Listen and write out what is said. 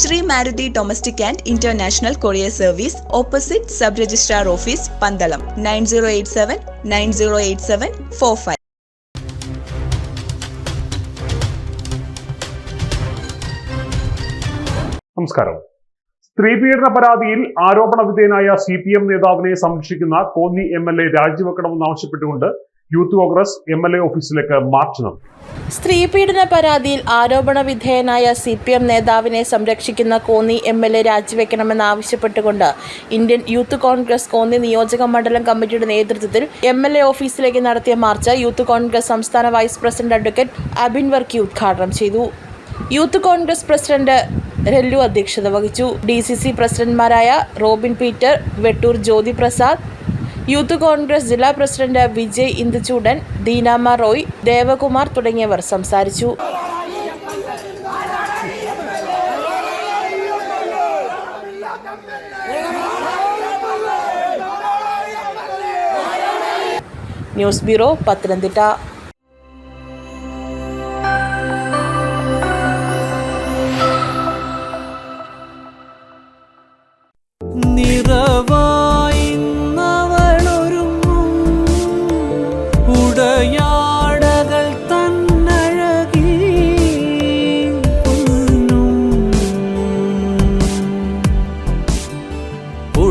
Shri Maruti domestic and international courier service opposite sub registrar office Pandalam nine zero eight seven nine zero eight seven four five. നമസ്കാരം. സ്ത്രീപീഡന പരാതിയിൽ ആരോപണ വിധേയനായ C P M നേതാവിനെ സംരക്ഷിക്കുന്ന Konni M L A രാജിവെക്കണമെന്നാവശ്യപ്പെട്ടുകൊണ്ട് Youth Congress M L A ഓഫീസിലേക്ക് march നടത്തി. സ്ത്രീ പീഡന പരാതിയിൽ ആരോപണ വിധേയനായ സി പി എം നേതാവിനെ സംരക്ഷിക്കുന്ന കോന്നി എം എൽ എ രാജിവെക്കണമെന്നാവശ്യപ്പെട്ടുകൊണ്ട് ഇന്ത്യൻ യൂത്ത് കോൺഗ്രസ് കോന്നി നിയോജക മണ്ഡലം കമ്മിറ്റിയുടെ നേതൃത്വത്തിൽ എം എൽ എ ഓഫീസിലേക്ക് നടത്തിയ മാർച്ച് യൂത്ത് കോൺഗ്രസ് സംസ്ഥാന vice president advocate Abin Varkey ഉദ്ഘാടനം ചെയ്തു. യൂത്ത് കോൺഗ്രസ് പ്രസിഡന്റ് രല്ലു അധ്യക്ഷത വഹിച്ചു. D C C പ്രസിഡന്റ്മാരായ Robin Peter Vettoor Jyothi Prasad Youth Congress ജില്ലാ പ്രസിഡന്റ് വിജയ് ഇന്ദുചൂടൻ ദീനാമ റോയ് ദേവകുമാർ തുടങ്ങിയവർ സംസാരിച്ചു. News bureau Pathanamthitta. നിറവായിന്നവളൊരുങ്ങും